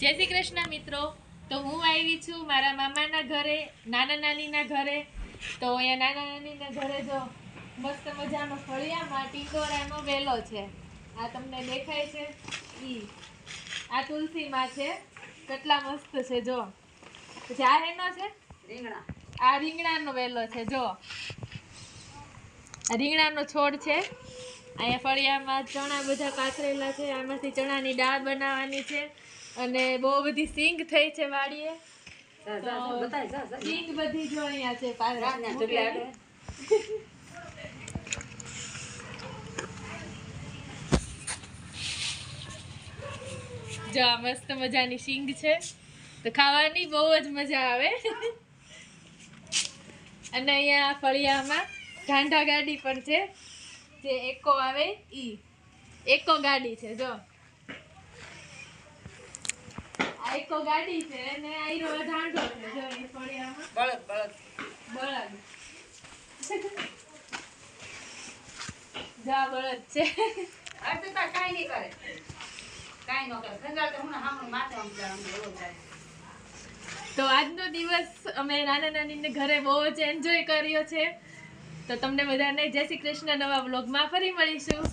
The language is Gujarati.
જય શ્રી કૃષ્ણ મિત્રો. તો હું આવી છું મારા મામાના ઘરે નાના નાનીના ઘરે. તો અહીંયા નાના નાનીના ઘરે જો મસ્ત મજાનો ફળિયામાં ટીંગોરાનો વેલો છે. આ તમને દેખાય છે ઈ. આ તુલસીમાં છે. કેટલા મસ્ત છે જો. પછી આ એનો છે? રીંગણા. આ રીંગણાનો વેલો છે જો. રીંગણાનો છોડ છે. અહીંયા ફળિયામાં ચણા બધા પાથરેલા છે. આમાંથી ચણાની દાળ બનાવવાની છે. અને બહુ બધી સિંગ થઈ છે વાડીએ. સિંગ બધી જો અહીંયા છે. જો આ મસ્ત મજાની સિંગ છે. તો ખાવાની બહુ જ મજા આવે. અને અહીંયા ફળિયામાં ઢાંઢા ગાડી પણ છે. જે એકો આવે ઈ. એકો ગાડી છે જો આ એકો ગાડી છે ને આયરો ઢાંઢો છે જો એ ફળિયામાં. બળદ બળદ. બળદ. જા બળદ છે. આ તો તાર કાંઈ નહીં કરે. કાંઈ ન કરે. ખંજાળ તો હમણાં હામણું માથે આમ જાય. તો આજનો દિવસ અમે નાના નાનીને ઘરે બહુ જ એન્જોય કર્યો છે. તો તમને બધાને જય શ્રી કૃષ્ણ નવા વ્લોગમાં ફરી મળીશું.